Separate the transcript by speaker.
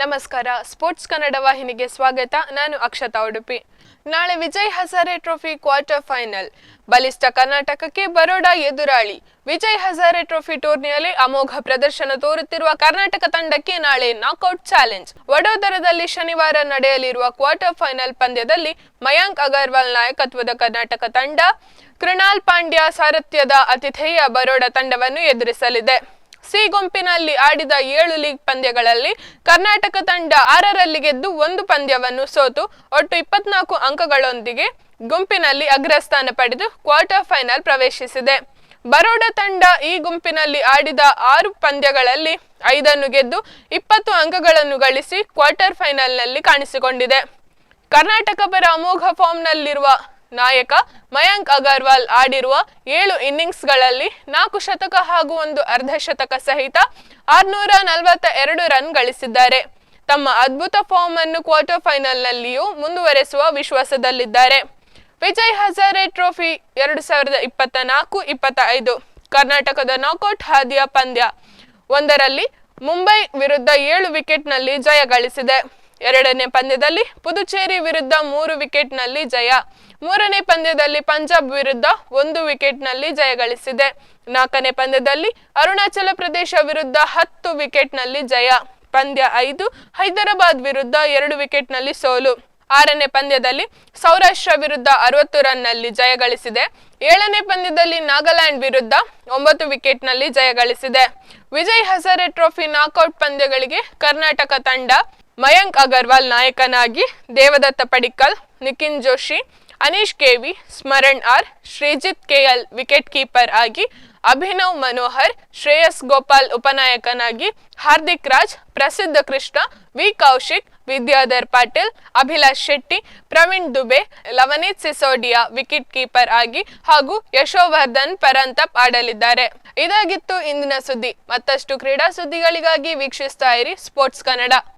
Speaker 1: ನಮಸ್ಕಾರ. ಸ್ಪೋರ್ಟ್ಸ್ ಕನ್ನಡ ವಾಹಿನಿಗೆ ಸ್ವಾಗತ. ನಾನು ಅಕ್ಷತಾ ಉಡುಪಿ. ನಾಳೆ Vijay Hazare trophy quarter final. ಬಲಿಷ್ಠ ಕರ್ನಾಟಕಕ್ಕೆ ಬರೋಡಾ ಎದುರಾಳಿ. ವಿಜಯ್ ಹಜಾರೆ ಟ್ರೋಫಿ ಟೂರ್ನಿಯಲ್ಲಿ ಅಮೋಘ ಪ್ರದರ್ಶನ ತೋರುತ್ತಿರುವ ಕರ್ನಾಟಕ ತಂಡಕ್ಕೆ ನಾಳೆ ನಾಕ್ಔಟ್ ಚಾಲೆಂಜ್ ವಡೋದರದಲ್ಲಿ ಶನಿವಾರ ನಡೆಯಲಿರುವ ಕ್ವಾರ್ಟರ್ ಫೈನಲ್ ಪಂದ್ಯದಲ್ಲಿ ಮಯಾಂಕ್ ಅಗರ್ವಾಲ್ ನಾಯಕತ್ವದ ಕರ್ನಾಟಕ ತಂಡ, ಕೃಣಾಲ್ ಪಾಂಡ್ಯ ಸಾರಥ್ಯದ ಅತಿಥೇಯ ಬರೋಡಾ ತಂಡವನ್ನು ಎದುರಿಸಲಿದೆ. ಸಿ ಗುಂಪಿನಲ್ಲಿ ಆಡಿದ ಏಳು ಲೀಗ್ ಪಂದ್ಯಗಳಲ್ಲಿ ಕರ್ನಾಟಕ ತಂಡ ಆರರಲ್ಲಿ ಗೆದ್ದು ಒಂದು ಪಂದ್ಯವನ್ನು ಸೋತು ಒಟ್ಟು ಇಪ್ಪತ್ನಾಲ್ಕು ಅಂಕಗಳೊಂದಿಗೆ ಗುಂಪಿನಲ್ಲಿ ಅಗ್ರಸ್ಥಾನ ಪಡೆದು ಕ್ವಾರ್ಟರ್ ಫೈನಲ್ ಪ್ರವೇಶಿಸಿದೆ. ಬರೋಡಾ ತಂಡ ಈ ಗುಂಪಿನಲ್ಲಿ ಆಡಿದ ಆರು ಪಂದ್ಯಗಳಲ್ಲಿ ಐದನ್ನು ಗೆದ್ದು ಇಪ್ಪತ್ತು ಅಂಕಗಳನ್ನು ಗಳಿಸಿ ಕ್ವಾರ್ಟರ್ ಫೈನಲ್ನಲ್ಲಿ ಕಾಣಿಸಿಕೊಂಡಿದೆ. ಕರ್ನಾಟಕ ಪರ ಅಮೋಘ ಫಾರ್ಮ್ನಲ್ಲಿರುವ ನಾಯಕ ಮಯಾಂಕ್ ಅಗರ್ವಾಲ್ ಆಡಿರುವ ಏಳು ಇನ್ನಿಂಗ್ಸ್ಗಳಲ್ಲಿ ನಾಲ್ಕು ಶತಕ ಹಾಗೂ ಒಂದು ಅರ್ಧ ಶತಕ ಸಹಿತ ಆರ್ನೂರ ನಲವತ್ತ ಎರಡು ರನ್ ಗಳಿಸಿದ್ದಾರೆ. ತಮ್ಮ ಅದ್ಭುತ ಫಾರ್ಮ್ ಅನ್ನು ಕ್ವಾರ್ಟರ್ ಫೈನಲ್ನಲ್ಲಿಯೂ ಮುಂದುವರೆಸುವ ವಿಶ್ವಾಸದಲ್ಲಿದ್ದಾರೆ. ವಿಜಯ್ ಹಜಾರೆ ಟ್ರೋಫಿ ಎರಡು ಸಾವಿರದ ಇಪ್ಪತ್ತ ನಾಲ್ಕು, ಇಪ್ಪತ್ತ ಐದು. ಕರ್ನಾಟಕದ ನಾಕೌಟ್ ಹಾದಿಯ ಪಂದ್ಯ ಒಂದರಲ್ಲಿ ಮುಂಬೈ ವಿರುದ್ಧ ಏಳು ವಿಕೆಟ್ನಲ್ಲಿ ಜಯ ಗಳಿಸಿದೆ. ಎರಡನೇ ಪಂದ್ಯದಲ್ಲಿ ಪುದುಚೇರಿ ವಿರುದ್ಧ ಮೂರು ವಿಕೆಟ್ನಲ್ಲಿ ಜಯ. ಮೂರನೇ ಪಂದ್ಯದಲ್ಲಿ ಪಂಜಾಬ್ ವಿರುದ್ಧ ಒಂದು ವಿಕೆಟ್ನಲ್ಲಿ ಜಯ ಗಳಿಸಿದೆ. ನಾಲ್ಕನೇ ಪಂದ್ಯದಲ್ಲಿ ಅರುಣಾಚಲ ಪ್ರದೇಶ ವಿರುದ್ಧ ಹತ್ತು ವಿಕೆಟ್ನಲ್ಲಿ ಜಯ. ಪಂದ್ಯ ಐದು, ಹೈದರಾಬಾದ್ ವಿರುದ್ಧ ಎರಡು ವಿಕೆಟ್ನಲ್ಲಿ ಸೋಲು. ಆರನೇ ಪಂದ್ಯದಲ್ಲಿ ಸೌರಾಷ್ಟ್ರ ವಿರುದ್ಧ ಅರವತ್ತು ರನ್ನಲ್ಲಿ ಜಯ ಗಳಿಸಿದೆ. ಏಳನೇ ಪಂದ್ಯದಲ್ಲಿ ನಾಗಾಲ್ಯಾಂಡ್ ವಿರುದ್ಧ ಒಂಬತ್ತು ವಿಕೆಟ್ನಲ್ಲಿ ಜಯ ಗಳಿಸಿದೆ. ವಿಜಯ್ ಹಜಾರೆ ಟ್ರೋಫಿ ನಾಕೌಟ್ ಪಂದ್ಯಗಳಿಗೆ ಕರ್ನಾಟಕ ತಂಡ ಮಯಾಂಕ್ ಅಗರ್ವಾಲ್ ನಾಯಕನಾಗಿ Devdutt Padikkal Nikhin Joshi, Anish KV, Smaran R, Shreejith KL wicket keeper ಆಗಿ Abhinav Manohar, Shreyas Gopal ಉಪನಾಯಕನಾಗಿ Hardik Raj, Prasidh Krishna, V Kaushik, Vidyadhar Patil, Abhilash Shetty, Praveen Dubey, Lavnith Sisodia wicket keeper ಆಗಿ ಹಾಗೂ ಯಶೋವರ್ಧನ್ ಪರಂತಪ್ ಆಡಲಿದ್ದಾರೆ. ಇದಾಗಿತ್ತು ಇಂದಿನ ಸುದ್ದಿ. ಮತ್ತಷ್ಟು ಕ್ರೀಡಾ ಸುದ್ದಿಗಳಿಗಾಗಿ ವೀಕ್ಷಿಸ್ತಾ ಇರಿ ಸ್ಪೋರ್ಟ್ಸ್ ಕನ್ನಡ.